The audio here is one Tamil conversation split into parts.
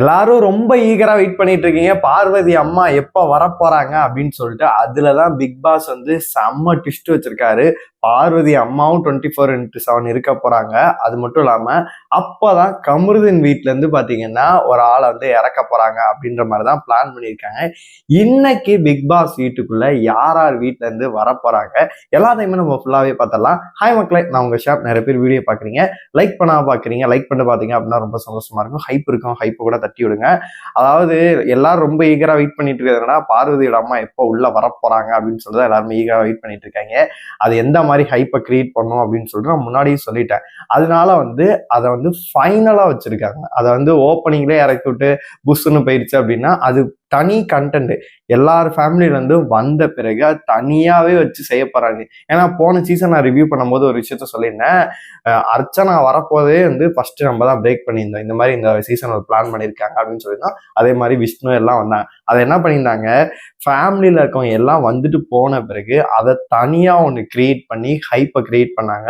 எல்லாரும் ரொம்ப ஈகரா வெயிட் பண்ணிட்டு இருக்கீங்க பார்வதி அம்மா எப்ப வரப்போறாங்க அப்படின்னு சொல்லிட்டு அதுலதான் பிக் பாஸ் வந்து செம்ம ட்விஸ்ட் வச்சிருக்காரு. பார்வதி அம்மாவும் டுவெண்ட்டி ஃபோர் இன்ட்டு செவன் இருக்க போகிறாங்க அது மட்டும் இல்லாமல் அப்போ தான் கமருதின் இருந்து பார்த்தீங்கன்னா ஒரு ஆளை வந்து இறக்க போகிறாங்க அப்படின்ற மாதிரி தான் பிளான் பண்ணியிருக்காங்க. இன்னைக்கு பிக் பாஸ் வீட்டுக்குள்ளே யார் யார் வீட்டிலேருந்து வரப்போகிறாங்க வர எல்லாத்தையுமே நம்ம ஃபுல்லாகவே பார்த்தலாம் ஹாய் மக்களை நான் உங்கள் ஷாப் நிறைய பேர் வீடியோ பார்க்குறீங்க. லைக் பண்ணாம பார்க்குறீங்க லைக் பண்ணி பார்த்தீங்க அப்படின்னா ரொம்ப சந்தோஷமாக இருக்கும். ஹைப் இருக்கும் ஹைப்பை கூட தட்டி விடுங்க. அதாவது எல்லாரும் ரொம்ப ஈகராக வெயிட் பண்ணிட்டு இருக்கிறதுனா பார்வதியோட அம்மா எப்போ உள்ளே வர அப்படின்னு சொல்லிட்டு எல்லாருமே ஈகராக வெயிட் பண்ணிட்டு இருக்காங்க. அது எந்த மாதிரி ஹைப்பை கிரியேட் பண்ணும் அப்படின்னு சொல்லிட்டு நான் முன்னாடியே சொல்லிட்டேன். அதனால வந்து அதை வந்து ஃபைனலாக வச்சிருக்காங்க. அதை வந்து ஓப்பனிங்லேயே இறக்கி விட்டு புஷ்ஷுன்னு போயிடுச்சு அப்படின்னா அது தனி கண்டென்ட் எல்லார் ஃபேமிலியிலிருந்து வந்த பிறகு அது வச்சு செய்ய போகிறாங்க ஏன்னா போன சீசன் நான் ரிவ்யூ பண்ணும்போது ஒரு விஷயத்த சொல்லியிருந்தேன். அர்ச்சனா வரப்போதே வந்து ஃபர்ஸ்ட் நம்ம தான் பிரேக் பண்ணியிருந்தோம். இந்த மாதிரி இந்த சீசன் ஒரு பிளான் பண்ணியிருக்காங்க அப்படின்னு சொல்லியிருந்தோம். அதே மாதிரி விஷ்ணு எல்லாம் வந்தாங்க. அதை என்ன பண்ணியிருந்தாங்க? ஃபேமிலியில் இருக்கவங்க எல்லாம் வந்துட்டு போன பிறகு அதை தனியாக ஒன்று கிரியேட் பண்ணி ஹைப்பை கிரியேட் பண்ணாங்க.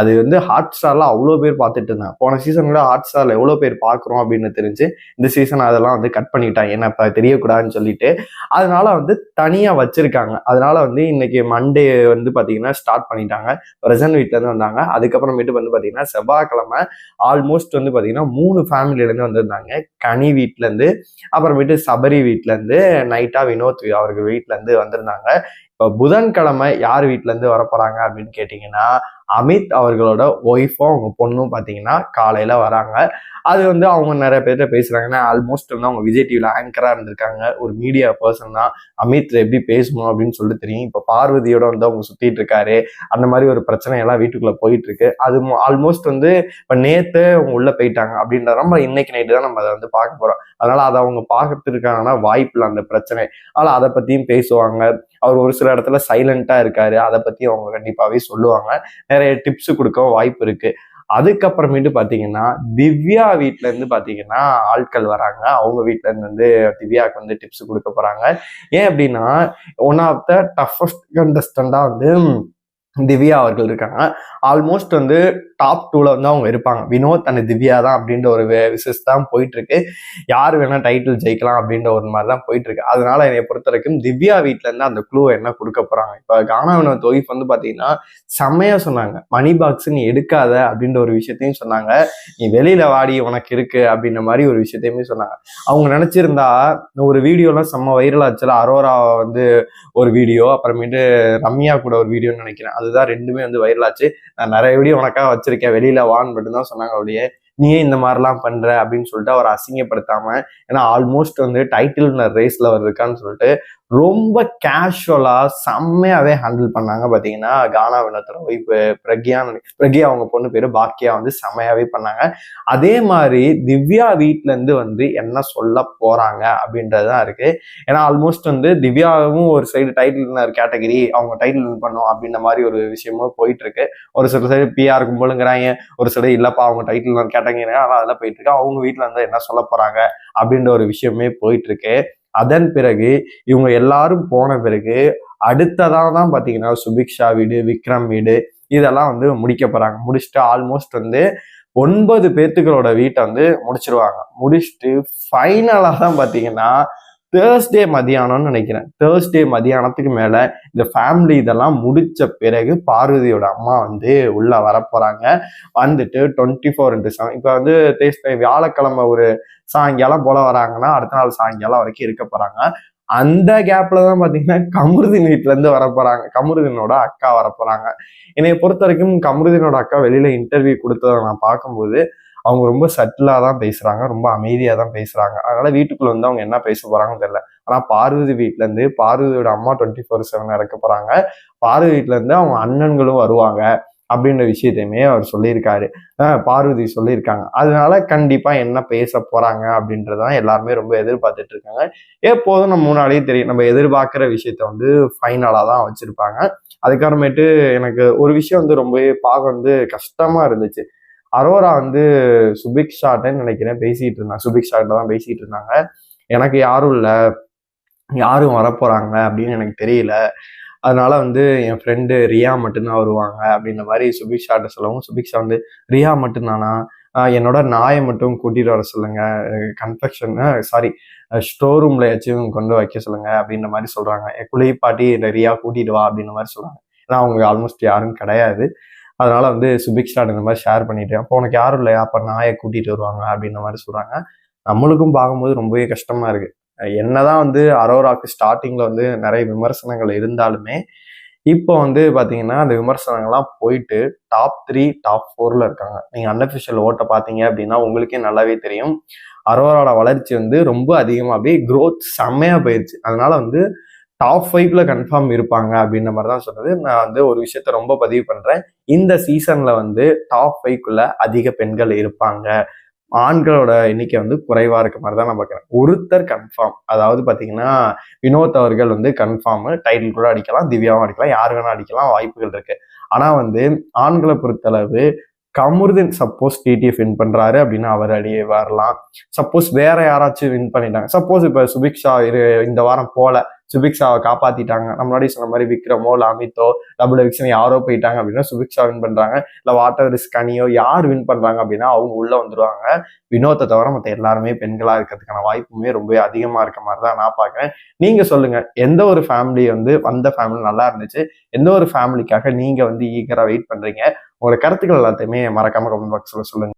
அது வந்து ஹாட் ஸ்டாரில் அவ்வளோ பேர் பார்த்துட்டு இருந்தாங்க. போன சீசன்ல ஹாட் ஸ்டாரில் எவ்வளோ பேர் பார்க்குறோம் அப்படின்னு தெரிஞ்சு இந்த சீசன் அதெல்லாம் வந்து கட் பண்ணிட்டாங்க. ஏன்னா இப்போ தெரிய தெரியக்கூடாதுன்னு சொல்லிட்டு அதனால வந்து தனியாக வச்சிருக்காங்க. அதனால வந்து இன்னைக்கு மண்டே வந்து பார்த்தீங்கன்னா ஸ்டார்ட் பண்ணிட்டாங்க. பிரசன்ட் வீட்டிலேருந்து வந்தாங்க. அதுக்கப்புறமேட்டு வந்து பார்த்தீங்கன்னா செவ்வாய்க்கிழமை ஆல்மோஸ்ட் வந்து பார்த்தீங்கன்னா மூணு ஃபேமிலியிலேருந்து வந்திருந்தாங்க. கனி வீட்டிலேருந்து அப்புறமேட்டு சபரி வீட்டிலேருந்து நைட்டா வினோத் அவர்கள் வீட்டிலேருந்து வந்திருந்தாங்க. இப்போ புதன்கிழமை யார் வீட்டிலேருந்து வரப்போகிறாங்க அப்படின்னு கேட்டிங்கன்னா அமித் அவர்களோட ஒய்ஃபும் அவங்க பொண்ணும் பார்த்தீங்கன்னா காலையில் வராங்க. அது வந்து அவங்க நிறைய பேர்கிட்ட பேசுகிறாங்கன்னா ஆல்மோஸ்ட் வந்து அவங்க விஜய் டிவியில் ஆங்கராக இருந்திருக்காங்க. ஒரு மீடியா பர்சன் தான். அமித் எப்படி பேசணும் அப்படின்னு சொல்லிட்டு தெரியும். இப்போ பார்வதியோட வந்து அவங்க சுற்றிட்டு இருக்காரு. அந்த மாதிரி ஒரு பிரச்சனை எல்லாம் வீட்டுக்குள்ளே போயிட்டு இருக்கு அது ஆல்மோஸ்ட் வந்து இப்போ நேற்று அவங்க உள்ளே போயிட்டாங்க அப்படின்ற நம்ம இன்னைக்கு நைட்டு தான் நம்ம அதை வந்து பார்க்க போகிறோம் அதனால அதை அவங்க பார்க்கறதுக்கான வாய்ப்பு இல்லை அந்த பிரச்சனை. அதனால அதை பத்தியும் பேசுவாங்க. அவர் ஒரு சில இடத்துல சைலண்டா இருக்காரு. அதை பத்தி அவங்க கண்டிப்பாவே சொல்லுவாங்க. நிறைய டிப்ஸ் கொடுக்கவும் வாய்ப்பு இருக்கு. அதுக்கப்புறமேட்டு பாத்தீங்கன்னா திவ்யா வீட்ல இருந்து பாத்தீங்கன்னா ஆட்கள் வராங்க. அவங்க வீட்ல இருந்து வந்து திவ்யாவுக்கு வந்து டிப்ஸ் கொடுக்க போறாங்க. ஏன் அப்படின்னா ஒன் ஆஃப் த டஃபஸ்ட் கண்டஸ்டண்டா வந்து திவ்யா அவர்கள் இருக்காங்க. ஆல்மோஸ்ட் வந்து டாப் டூல வந்து அவங்க இருப்பாங்க. வினோத் அண்ட் திவ்யா தான் அப்படின்ற ஒரு விசஸ் தான் போயிட்டு இருக்கு யார் வேணா டைட்டில் ஜெயிக்கலாம் அப்படின்ற ஒரு மாதிரி தான் போயிட்டு இருக்கு அதனால என்னை பொறுத்த வரைக்கும் திவ்யா வீட்ல இருந்து அந்த குழு என்ன கொடுக்க போறாங்க? இப்போ கானா வினோத் ஒய்ஃப் வந்து பாத்தீங்கன்னா செம்மையா சொன்னாங்க. மணி பாக்ஸ் நீ எடுக்காத அப்படின்ற ஒரு விஷயத்தையும் சொன்னாங்க. நீ வெளியில வாடி உனக்கு இருக்கு அப்படின்ற மாதிரி ஒரு விஷயத்தையுமே சொன்னாங்க. அவங்க நினைச்சிருந்தா ஒரு வீடியோலாம் செம்ம வைரல் ஆச்சுல. அரோரா வந்து ஒரு வீடியோ அப்புறமேட்டு ரம்யா கூட ஒரு வீடியோன்னு நினைக்கிறேன். அதுதான் ரெண்டுமே வந்து வைரல் ஆச்சு. நான் நிறைய வீடியோ உனக்காக வச்சிருக்கேன் வெளியில வான்னு மட்டும் தான் சொன்னாங்க அப்படியே நீ இந்த மாதிரிலாம் பண்ற அப்படின்னு சொல்லிட்டு அவர் அசிங்கப்படுத்தாம ஏன்னா ஆல்மோஸ்ட் வந்து டைட்டில் ரேஸ்ல அவர் இருக்கான்னு சொல்லிட்டு ரொம்ப கேஷுவலா செம்மையாவே ஹேண்டில் பண்ணாங்க. பாத்தீங்கன்னா கானா வினோத்தர இப்போ பிரக்யான்னு பிரக்யா அவங்க பொண்ணு பேரு பாக்கியா வந்து செம்மையாவே பண்ணாங்க. அதே மாதிரி திவ்யா வீட்ல இருந்து வந்து என்ன சொல்ல போறாங்க அப்படின்றதுதான் இருக்கு. ஏன்னா ஆல்மோஸ்ட் வந்து திவ்யாவும் ஒரு சைடு டைட்டில் கேட்டகரி அவங்க டைட்டில் வின் பண்ணும் அப்படின்ற மாதிரி ஒரு விஷயமும் போயிட்டு இருக்கு ஒரு சில சைடு பிஆர் கும்பலுங்கிறாங்க ஒரு சில இல்லப்பா அவங்க டைட்டில் கேட்டகரி ஆனால் அதெல்லாம் போயிட்டு இருக்கு அவங்க வீட்டில் இருந்து என்ன சொல்ல போறாங்க அப்படின்ற ஒரு விஷயமே போயிட்டு இருக்கு அதன் பிறகு இவங்க எல்லாரும் போன பிறகு அடுத்ததாக தான் பார்த்தீங்கன்னா சுபிக்ஷா வீடு விக்ரம் வீடு இதெல்லாம் வந்து முடிக்க போகிறாங்க முடிச்சுட்டு ஆல்மோஸ்ட் வந்து ஒன்பது பேர்த்துக்களோட வீட்டை வந்து முடிச்சிருவாங்க. முடிச்சுட்டு ஃபைனலாக தான் பார்த்தீங்கன்னா தேர்ஸ்டே மதியானம்னு நினைக்கிறேன். தேர்ஸ்டே மதியானத்துக்கு மேலே இந்த ஃபேமிலி இதெல்லாம் முடித்த பிறகு பார்வதியோட அம்மா வந்து உள்ளே வரப்போகிறாங்க வந்துட்டு டுவெண்ட்டி ஃபோர் இன்ட்டு செவன் இப்போ வந்து தேர்ஸ்டே வியாழக்கிழமை ஒரு சாயங்காலம் போல வராங்கன்னா அடுத்த நாள் சாயங்காலம் வரைக்கும் இருக்க போறாங்க. அந்த கேப்ல தான் பாத்தீங்கன்னா கமருதீன் வீட்டுல இருந்து வர போறாங்க. கமருதீனோட அக்கா வர போறாங்க. பொறுத்த வரைக்கும் கமருதீனோட அக்கா வெளியில இன்டர்வியூ கொடுத்ததை நான் பார்க்கும்போது அவங்க ரொம்ப சட்டிலா தான் பேசுறாங்க. ரொம்ப அமைதியா தான் பேசுறாங்க. அதனால வீட்டுக்குள்ள வந்து அவங்க என்ன பேச போறாங்கன்னு தெரியல. ஆனா பார்வதி வீட்டிலேருந்து இருந்து பார்வதியோட அம்மா டுவெண்ட்டி ஃபோர் செவன் இறக்க போறாங்க. பார்வதி வீட்டிலேருந்து இருந்து அவங்க அண்ணன்களும் வருவாங்க. அப்படின்ற விஷயத்தையுமே அவர் சொல்லியிருக்காரு. பார்வதி சொல்லியிருக்காங்க. அதனால கண்டிப்பா என்ன பேச போறாங்க அப்படின்றதான் எல்லாருமே ரொம்ப எதிர்பார்த்துட்டு இருக்காங்க. எப்போதும் நம்ம முன்னாடியே தெரியும். நம்ம எதிர்பார்க்குற விஷயத்த வந்து ஃபைனலா தான் வச்சிருப்பாங்க. அதுக்கப்புறமேட்டு எனக்கு ஒரு விஷயம் வந்து ரொம்பவே பார்க்க வந்து கஷ்டமா இருந்துச்சு. அரோரா வந்து சுபிக் சுபிக்ஷாட்டன்னு நினைக்கிறேன் பேசிட்டு இருந்தாங்க. சுபிக்ஷாட்ட தான் பேசிட்டு இருந்தாங்க. எனக்கு யாரும் இல்லை. யாரும் வரப்போறாங்க அப்படின்னு எனக்கு தெரியல. அதனால வந்து என் ஃப்ரெண்டு ரியா மட்டும்தான் வருவாங்க அப்படின்ற மாதிரி சுபிக்ஷாட்ட சொல்லவும் சுபிக்ஷா வந்து ரியா மட்டும்தானா? என்னோட நாயை மட்டும் கூட்டிட்டு வர சொல்லுங்க. கன்ஃபெக்ஷன் சாரி ஸ்டோர் ரூம்லயாச்சும் கொண்டு வைக்க சொல்லுங்க அப்படின்ற மாதிரி சொல்றாங்க. என் குளிப்பாட்டி ரியா கூட்டிட்டு வா அப்படின்ற மாதிரி சொல்றாங்க. ஏன்னா அவங்க ஆல்மோஸ்ட் யாரும் கிடையாது. அதனால வந்து சுபிக்ஷாட் இந்த மாதிரி ஷேர் பண்ணிட்டு அப்போ உனக்கு யாரும் இல்லையா? அப்ப நாயை கூட்டிட்டு வருவாங்க அப்படின்ற மாதிரி சொல்றாங்க. நம்மளுக்கும் பார்க்கும்போது ரொம்பவே கஷ்டமா இருக்கு. என்னதான் வந்து அரோராக்கு ஸ்டார்டிங்ல வந்து நிறைய விமர்சனங்கள் இருந்தாலுமே இப்போ வந்து பார்த்தீங்கன்னா அந்த விமர்சனங்கள்லாம் போயிட்டு டாப் த்ரீ டாப் ஃபோர்ல இருக்காங்க. நீங்கள் அன்அஃபிஷியல் ஓட்டை பார்த்தீங்க அப்படின்னா உங்களுக்கே நல்லாவே தெரியும். அரோராட வளர்ச்சி வந்து ரொம்ப அதிகமாக அப்படியே க்ரோத் செம்மையாக போயிருச்சு. அதனால வந்து டாப் ஃபைவ்ல கன்ஃபார்ம் இருப்பாங்க அப்படின்ற மாதிரி தான் சொன்னது நான் வந்து ஒரு விஷயத்த ரொம்ப பதிவு பண்ணுறேன் இந்த சீசன்ல வந்து டாப் ஃபைவ்க்குள்ள அதிக பெண்கள் இருப்பாங்க. ஆண்களோட எண்ணிக்கை வந்து குறைவாக இருக்க மாதிரி தான் நான் பார்க்குறேன். ஒருத்தர் கன்ஃபார்ம் அதாவது பார்த்தீங்கன்னா வினோத் அவர்கள் வந்து கன்ஃபார்ம் டைட்டில் கூட அடிக்கலாம் திவ்யாவும் அடிக்கலாம் யார் வேணால் அடிக்கலாம் வாய்ப்புகள் இருக்கு. ஆனால் வந்து ஆண்களை பொறுத்தளவு கமுருதன் சப்போஸ் டிடிஎஃப் வின் பண்ணுறாரு அப்படின்னா அவர் அடியே வரலாம். சப்போஸ் வேற யாராச்சும் வின் பண்ணிட்டாங்க. சப்போஸ் இப்போ சுபிக்ஷா இரு இந்த வாரம் போல சுபிக்ஷாவை காப்பாத்திட்டாங்க. நம்ம முன்னாடி சொன்ன மாதிரி விக்ரமோ இல்லை அமித்தோ டபுள் எக்ஸன் யாரோ போயிட்டாங்க அப்படின்னா சுபிக்ஷா வின் பண்றாங்க. இல்ல வாட்டர் ரிஸ்க் யார் வின் பண்றாங்க அப்படின்னா அவங்க உள்ள வந்துருவாங்க. வினோத்தை தவிர மற்ற எல்லாருமே பெண்களா இருக்கிறதுக்கான வாய்ப்புமே ரொம்ப அதிகமா இருக்க மாதிரி தான் நான் பாக்குறேன் நீங்க சொல்லுங்க எந்த ஒரு ஃபேமிலி வந்து வந்த ஃபேமிலி நல்லா இருந்துச்சு? எந்த ஒரு ஃபேமிலிக்காக நீங்க வந்து ஈகரா வெயிட் பண்றீங்க? உங்களோட கருத்துக்கள் எல்லாத்தையுமே மறக்காம கமெண்ட் பாக்ஸ்ல சொல்லுங்க.